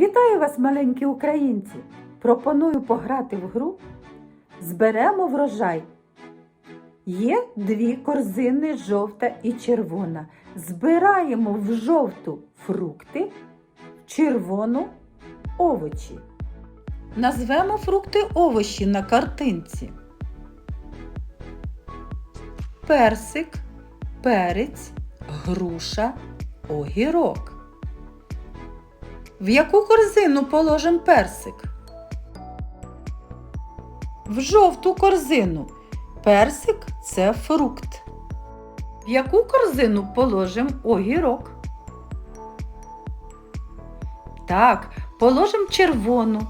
Вітаю вас, маленькі українці! Пропоную пограти в гру. Зберемо врожай. Є дві корзини жовта і червона. Збираємо в жовту фрукти, в червону овочі. Назвемо фрукти овочі на картинці. Персик, перець, груша, огірок. В яку корзину положимо персик? В жовту корзину. Персик це фрукт. В яку корзину положимо огірок? Так, положимо червону.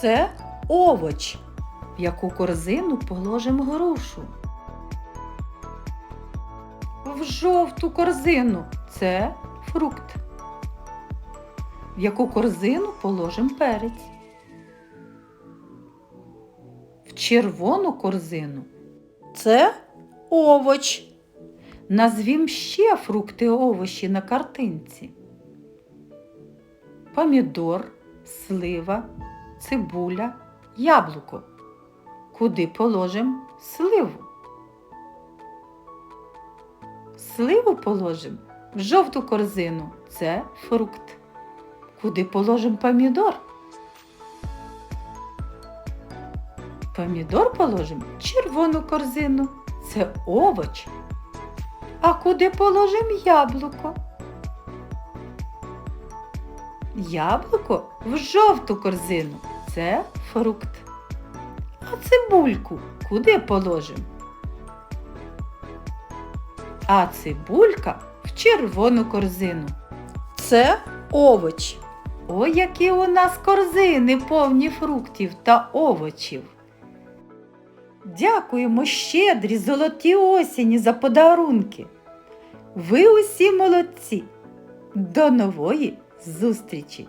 Це овоч. В яку корзину положимо грушу? В жовту корзину це фрукт. В яку корзину положимо перець? В червону корзину це овоч. Назвім ще фрукти овочі на картинці. Помідор, слива, цибуля, яблуко. Куди положимо сливу? Сливу положимо в жовту корзину. Це фрукт. Куди положимо помідор? Помідор положимо в червону корзину. Це овоч. А куди положимо яблуко? Яблуко в жовту корзину. Це фрукт. А цибульку куди положимо? А цибулька в червону корзину. Це овоч. Ой, які у нас корзини повні фруктів та овочів. Дякуємо щедрі золоті осені за подарунки. Ви усі молодці. До нової зустрічі!